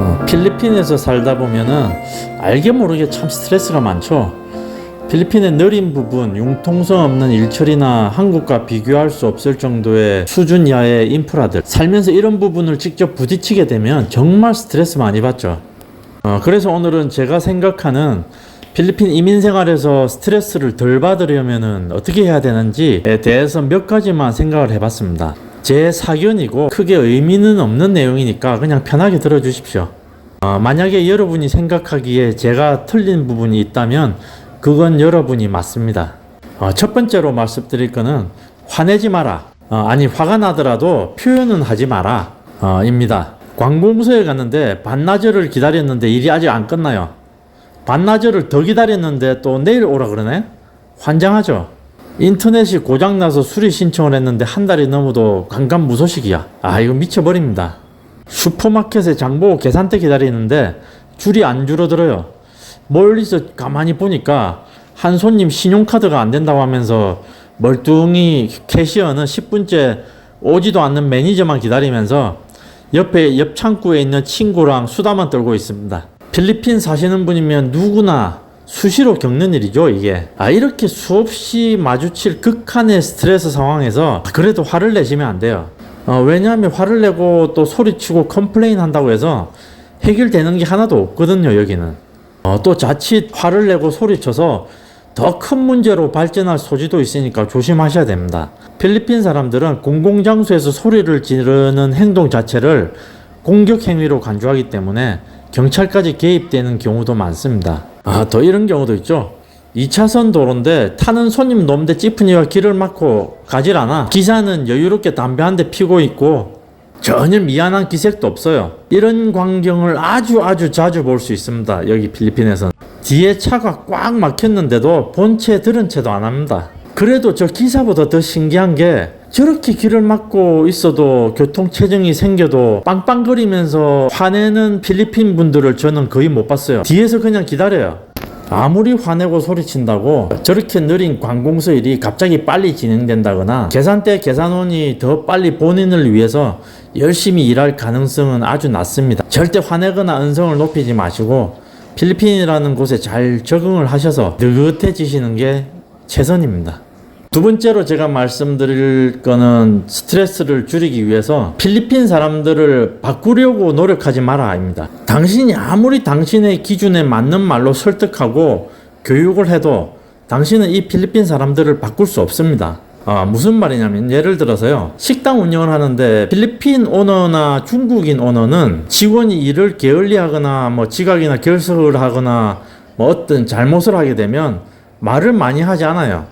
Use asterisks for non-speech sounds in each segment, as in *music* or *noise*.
어, 필리핀에서 살다 보면은 알게 모르게 참 스트레스가 많죠. 필리핀의 느린 부분, 융통성 없는 일처리나 한국과 비교할 수 없을 정도의 수준 이하의 인프라들. 살면서 이런 부분을 직접 부딪히게 되면 정말 스트레스 많이 받죠. 어, 그래서 오늘은 제가 생각하는 필리핀 이민 생활에서 스트레스를 덜 받으려면은 어떻게 해야 되는지에 대해서 몇 가지만 생각을 해봤습니다. 제 사견이고 크게 의미는 없는 내용이니까 그냥 편하게 들어주십시오. 어, 만약에 여러분이 생각하기에 제가 틀린 부분이 있다면 그건 여러분이 맞습니다. 어, 첫 번째로 말씀드릴 거는 화내지 마라. 어, 아니 화가 나더라도 표현은 하지 마라. 어, 입니다. 관공서에 갔는데 반나절을 기다렸는데 일이 아직 안 끝나요. 반나절을 더 기다렸는데 또 내일 오라 그러네? 환장하죠? 인터넷이 고장나서 수리 신청을 했는데 한 달이 넘어도 간간무소식이야. 아, 이거 미쳐버립니다. 슈퍼마켓에 장보고 계산대 기다리는데 줄이 안 줄어들어요. 멀리서 가만히 보니까 한 손님 신용카드가 안 된다고 하면서 멀뚱히 캐시어는 10분째 오지도 않는 매니저만 기다리면서 옆에 옆 창구에 있는 친구랑 수다만 떨고 있습니다. 필리핀 사시는 분이면 누구나 수시로 겪는 일이죠, 이게. 아, 이렇게 수없이 마주칠 극한의 스트레스 상황에서 그래도 화를 내시면 안 돼요. 어, 왜냐하면 화를 내고 또 소리치고 컴플레인 한다고 해서 해결되는 게 하나도 없거든요, 여기는. 어, 또 자칫 화를 내고 소리쳐서 더 큰 문제로 발전할 소지도 있으니까 조심하셔야 됩니다. 필리핀 사람들은 공공장소에서 소리를 지르는 행동 자체를 공격 행위로 간주하기 때문에 경찰까지 개입되는 경우도 많습니다. 아, 더 이런 경우도 있죠. 2차선 도로인데 타는 손님 놈대 찌푸니가 길을 막고 가질 않아. 기사는 여유롭게 담배 한 대 피고 있고 전혀 미안한 기색도 없어요. 이런 광경을 아주 아주 자주 볼 수 있습니다. 여기 필리핀에서는. 뒤에 차가 꽉 막혔는데도 본체 들은 채도 안 합니다. 그래도 저 기사보다 더 신기한 게 저렇게 길을 막고 있어도 교통 체증이 생겨도 빵빵거리면서 화내는 필리핀 분들을 저는 거의 못 봤어요. 뒤에서 그냥 기다려요. 아무리 화내고 소리친다고 저렇게 느린 관공서 일이 갑자기 빨리 진행된다거나 계산대 계산원이 더 빨리 본인을 위해서 열심히 일할 가능성은 아주 낮습니다. 절대 화내거나 언성을 높이지 마시고 필리핀이라는 곳에 잘 적응을 하셔서 느긋해지시는 게 최선입니다. 두 번째로 제가 말씀드릴 거는 스트레스를 줄이기 위해서 필리핀 사람들을 바꾸려고 노력하지 마라입니다. 당신이 아무리 당신의 기준에 맞는 말로 설득하고 교육을 해도 당신은 이 필리핀 사람들을 바꿀 수 없습니다. 아, 무슨 말이냐면 예를 들어서요. 식당 운영을 하는데 필리핀 오너나 중국인 오너는 직원이 일을 게을리하거나 뭐 지각이나 결석을 하거나 뭐 어떤 잘못을 하게 되면 말을 많이 하지 않아요.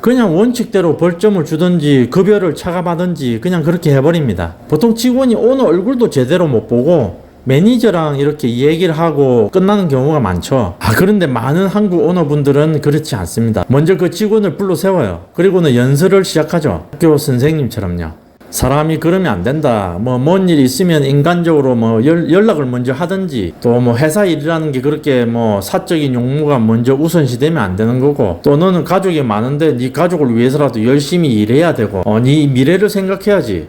그냥 원칙대로 벌점을 주든지 급여를 차감하든지 그냥 그렇게 해버립니다. 보통 직원이 오너 얼굴도 제대로 못 보고 매니저랑 이렇게 얘기를 하고 끝나는 경우가 많죠. 아, 그런데 많은 한국 오너분들은 그렇지 않습니다. 먼저 그 직원을 불러 세워요. 그리고는 연설을 시작하죠. 학교 선생님처럼요. 사람이 그러면 안 된다. 뭐, 뭔일 있으면 인간적으로 뭐 연, 연락을 먼저 하든지 또 뭐 회사 일이라는 게 그렇게 뭐 사적인 용무가 먼저 우선시 되면 안 되는 거고 또 너는 가족이 많은데 네 가족을 위해서라도 열심히 일해야 되고 어, 네 미래를 생각해야지.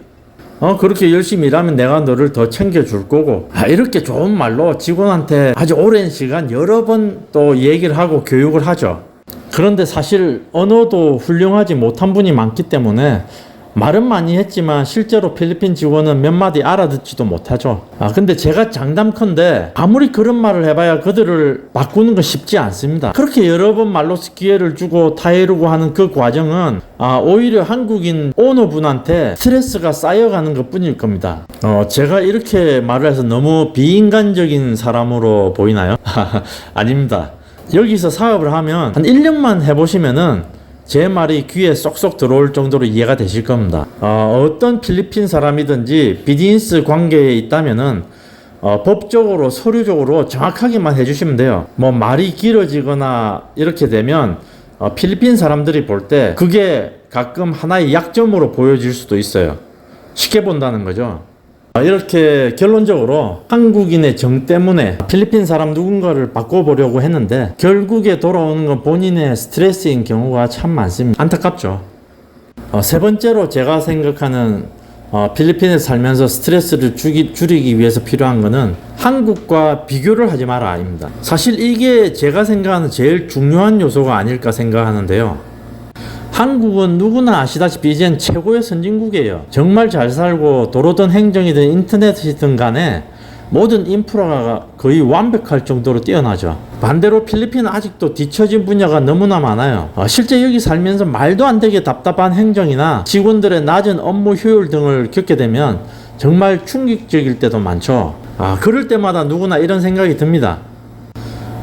어, 그렇게 열심히 일하면 내가 너를 더 챙겨줄 거고. 아, 이렇게 좋은 말로 직원한테 아주 오랜 시간 여러 번 또 얘기를 하고 교육을 하죠. 그런데 사실 언어도 훌륭하지 못한 분이 많기 때문에 말은 많이 했지만 실제로 필리핀 직원은 몇 마디 알아듣지도 못하죠. 아, 근데 제가 장담컨대 아무리 그런 말을 해봐야 그들을 바꾸는 건 쉽지 않습니다. 그렇게 여러 번 말로 기회를 주고 타이르고 하는 그 과정은 아, 오히려 한국인 오너분한테 스트레스가 쌓여가는 것 뿐일 겁니다. 어, 제가 이렇게 말을 해서 너무 비인간적인 사람으로 보이나요? *laughs* 아닙니다. 여기서 사업을 하면 한 1년만 해보시면은 제 말이 귀에 쏙쏙 들어올 정도로 이해가 되실 겁니다. 어, 떤 필리핀 사람이든지 비즈니스 관계에 있다면은 어, 법적으로 서류적으로 정확하게만 해주시면 돼요. 뭐 말이 길어지거나 이렇게 되면 어, 필리핀 사람들이 볼 때 그게 가끔 하나의 약점으로 보여질 수도 있어요. 쉽게 본다는 거죠. 아, 이렇게 결론적으로 한국인의 정 때문에 필리핀 사람 누군가를 바꿔보려고 했는데 결국에 돌아오는 건 본인의 스트레스인 경우가 참 많습니다. 안타깝죠. 어, 세 번째로 제가 생각하는 어, 필리핀에 살면서 스트레스를 주기, 줄이기 위해서 필요한 거는 한국과 비교를 하지 마라 아닙니다. 사실 이게 제가 생각하는 제일 중요한 요소가 아닐까 생각하는데요. 한국은 누구나 아시다시피 이젠 최고의 선진국이에요. 정말 잘 살고 도로든 행정이든 인터넷이든 간에 모든 인프라가 거의 완벽할 정도로 뛰어나죠. 반대로 필리핀은 아직도 뒤처진 분야가 너무나 많아요. 어, 실제 여기 살면서 말도 안 되게 답답한 행정이나 직원들의 낮은 업무 효율 등을 겪게 되면 정말 충격적일 때도 많죠. 아, 그럴 때마다 누구나 이런 생각이 듭니다.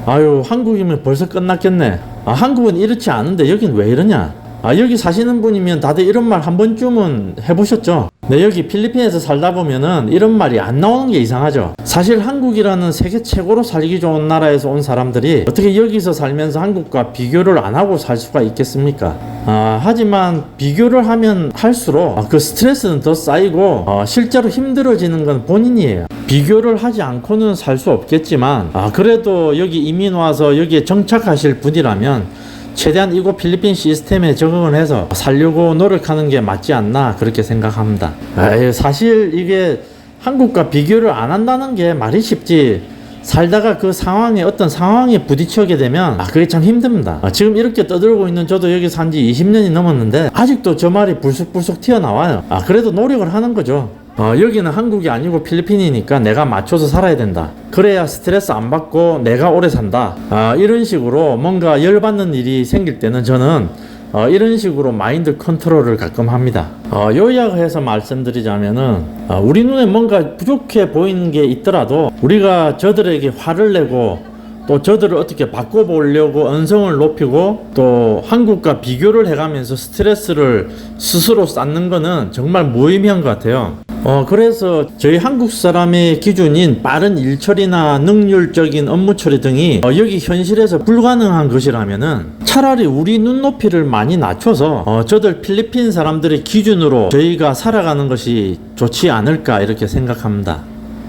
아유, 한국이면 벌써 끝났겠네. 아, 한국은 이렇지 않은데 여긴 왜 이러냐? 아, 여기 사시는 분이면 다들 이런 말 한 번쯤은 해보셨죠? 네, 여기 필리핀에서 살다 보면은 이런 말이 안 나오는 게 이상하죠. 사실 한국이라는 세계 최고로 살기 좋은 나라에서 온 사람들이 어떻게 여기서 살면서 한국과 비교를 안 하고 살 수가 있겠습니까? 아, 하지만 비교를 하면 할수록 아, 그 스트레스는 더 쌓이고 어, 실제로 힘들어지는 건 본인이에요. 비교를 하지 않고는 살 수 없겠지만 아, 그래도 여기 이민 와서 여기에 정착하실 분이라면 최대한 이곳 필리핀 시스템에 적응을 해서 살려고 노력하는 게 맞지 않나 그렇게 생각합니다. 에이, 사실 이게 한국과 비교를 안 한다는 게 말이 쉽지. 살다가 그 상황에 어떤 상황에 부딪히게 되면 아 그게 참 힘듭니다. 아, 지금 이렇게 떠들고 있는 저도 여기 산지 20년이 넘었는데 아직도 저 말이 불쑥불쑥 튀어나와요. 아 그래도 노력을 하는 거죠. 어, 여기는 한국이 아니고 필리핀이니까 내가 맞춰서 살아야 된다. 그래야 스트레스 안 받고 내가 오래 산다. 아, 이런 식으로 뭔가 열받는 일이 생길 때는 저는 어, 이런 식으로 마인드 컨트롤을 가끔 합니다. 어, 요약해서 말씀드리자면은 어, 우리 눈에 뭔가 부족해 보이는 게 있더라도 우리가 저들에게 화를 내고 또 저들을 어떻게 바꿔보려고 언성을 높이고 또 한국과 비교를 해가면서 스트레스를 스스로 쌓는 거는 정말 무의미한 것 같아요. 어, 그래서 저희 한국 사람의 기준인 빠른 일 처리나 능률적인 업무 처리 등이 어, 여기 현실에서 불가능한 것이라면은 차라리 우리 눈높이를 많이 낮춰서 어, 저들 필리핀 사람들의 기준으로 저희가 살아가는 것이 좋지 않을까 이렇게 생각합니다.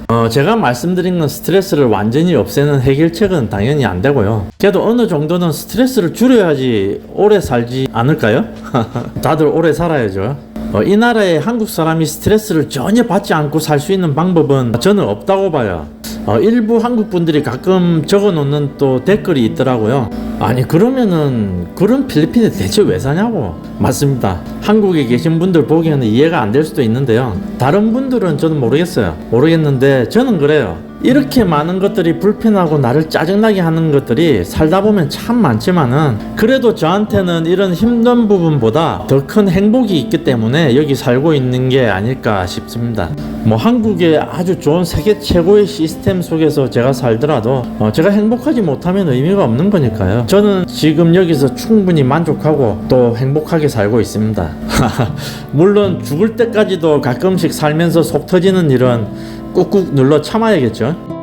어, 제가 말씀드린 건 스트레스를 완전히 없애는 해결책은 당연히 안 되고요. 그래도 어느 정도는 스트레스를 줄여야지 오래 살지 않을까요? *laughs* 다들 오래 살아야죠. 어, 이 나라에 한국 사람이 스트레스를 전혀 받지 않고 살 수 있는 방법은 저는 없다고 봐요. 어, 일부 한국 분들이 가끔 적어 놓는 또 댓글이 있더라고요. 아니 그러면은 그런 필리핀에 대체 왜 사냐고. 맞습니다. 한국에 계신 분들 보기에는 이해가 안 될 수도 있는데요. 다른 분들은 저는 모르겠어요. 모르겠는데 저는 그래요 이렇게 많은 것들이 불편하고 나를 짜증나게 하는 것들이 살다 보면 참 많지만은 그래도 저한테는 이런 힘든 부분보다 더 큰 행복이 있기 때문에 여기 살고 있는 게 아닐까 싶습니다 뭐 한국의 아주 좋은 세계 최고의 시스템 속에서 제가 살더라도 어, 제가 행복하지 못하면 의미가 없는 거니까요 저는 지금 여기서 충분히 만족하고 또 행복하게 살고 있습니다. *laughs* 물론 죽을 때까지도 가끔씩 살면서 속 터지는 일은 꾹꾹 눌러 참아야겠죠.